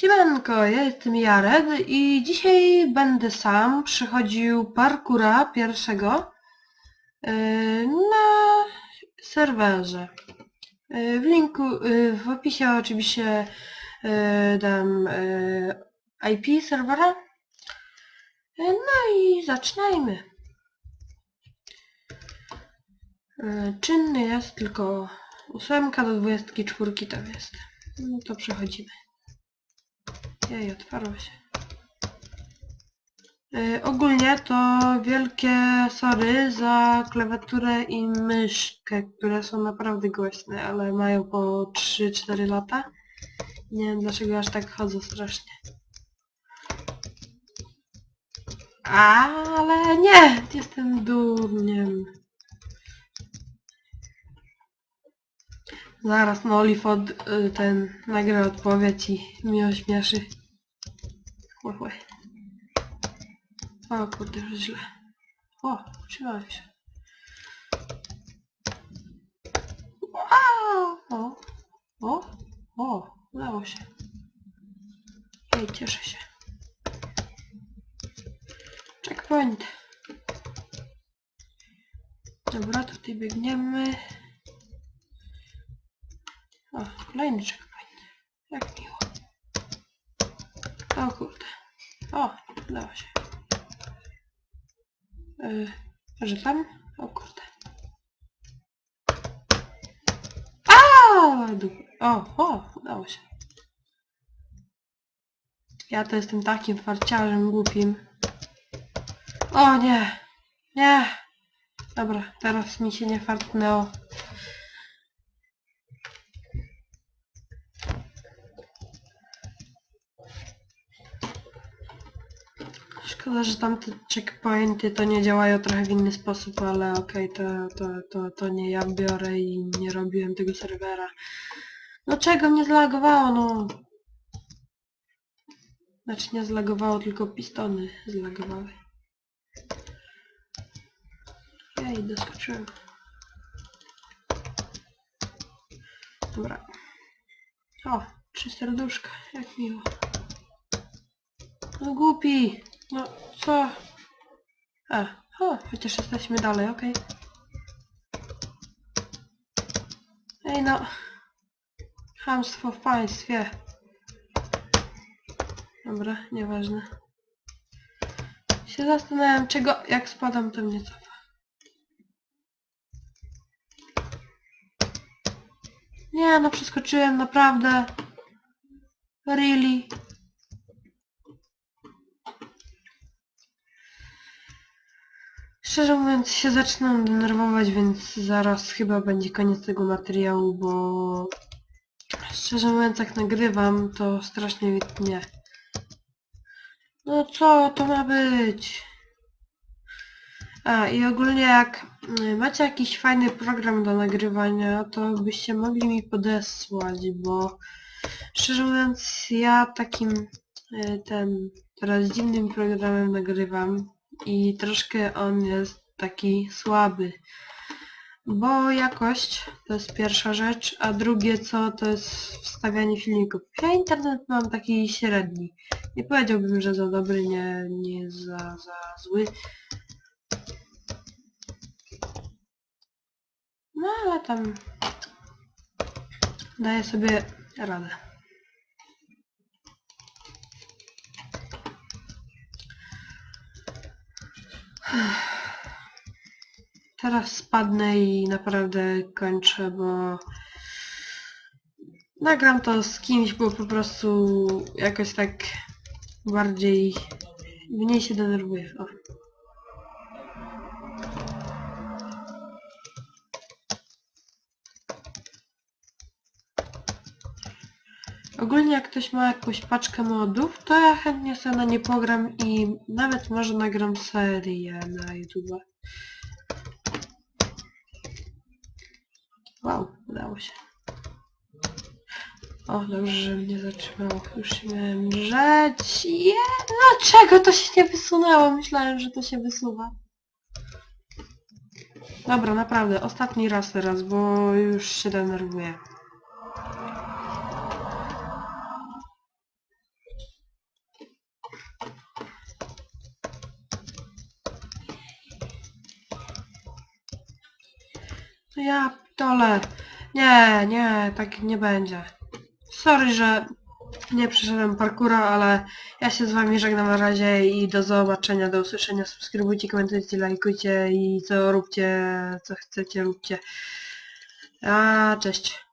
Siemanko, ja jestem Jared i dzisiaj będę sam przechodził parkura pierwszego yy, na serwerze. Yy, W linku, yy, w opisie oczywiście dam IP serwera. No i zaczynajmy. Czynny jest tylko 8 do 24 tam jest. No to przechodzimy. Jej, otwarło się. Yy, ogólnie to wielkie sorry za klawiaturę i myszkę, które są naprawdę głośne, ale mają po 3-4 lata. Nie wiem dlaczego aż tak chodzą strasznie. Ale nie! Jestem durniem. Zaraz Nolif od y, ten nagra odpowiedź i mnie ośmieszy. Chłe, chłe. O kurde, już źle. O, utrzymałem się. O, o, o, udało się. Ej, cieszę się. Checkpoint. Dobra, tutaj biegniemy. O, kolejny checkpoint. Jak kurde. O, udało się. Yy, tam? O kurde. A, dup- O, o, udało się. Ja to jestem takim farciarzem głupim. O nie! Nie! Dobra, teraz mi się nie fartnęło. Szkoda, że tamte checkpointy to nie działają trochę w inny sposób, ale okej, to, to, to, to nie ja biorę i nie robiłem tego serwera. No czego mnie zlagowało, no? Znaczy nie zlagowało, tylko pistony zlagowały. Ej, doskoczyłem. Dobra. O, trzy serduszka, jak miło. No głupi! No, co? A, o, chociaż jesteśmy dalej, okej. Ej no. Chamstwo w państwie. Dobra, nieważne. Się zastanawiam, czego, jak spadam, to mnie cofa. Nie, no przeskoczyłem, naprawdę. Really? Szczerze mówiąc się zaczynam denerwować, więc zaraz chyba będzie koniec tego materiału, bo szczerze mówiąc jak nagrywam, to strasznie nie. No co to ma być? A i ogólnie jak y, macie jakiś fajny program do nagrywania, to byście mogli mi podesłać, bo szczerze mówiąc ja takim y, ten teraz dziwnym programem nagrywam i troszkę on jest taki słaby. Bo jakość to jest pierwsza rzecz, a drugie co to jest wstawianie filmików. Ja internet mam taki średni. Nie powiedziałbym, że za dobry, nie, nie za, za zły. No ale tam daję sobie radę. Teraz spadnę i naprawdę kończę, bo nagram to z kimś, bo po prostu jakoś tak bardziej mniej się denerwuję. O. Ogólnie jak ktoś ma jakąś paczkę modów, to ja chętnie sobie na nie pogram i nawet może nagram serię na YouTube. Wow, udało się. O, dobrze, że mnie zatrzymało. Już się miałem drzeć. Dlaczego to się nie wysunęło? Myślałem, że to się wysuwa. Dobra, naprawdę, ostatni raz teraz, bo już się denerwuję. Ja dole. Nie, nie, tak nie będzie. Sorry, że nie przeszedłem parkura, ale ja się z wami żegnam na razie i do zobaczenia, do usłyszenia. Subskrybujcie, komentujcie, lajkujcie i co róbcie, co chcecie, róbcie. A, cześć.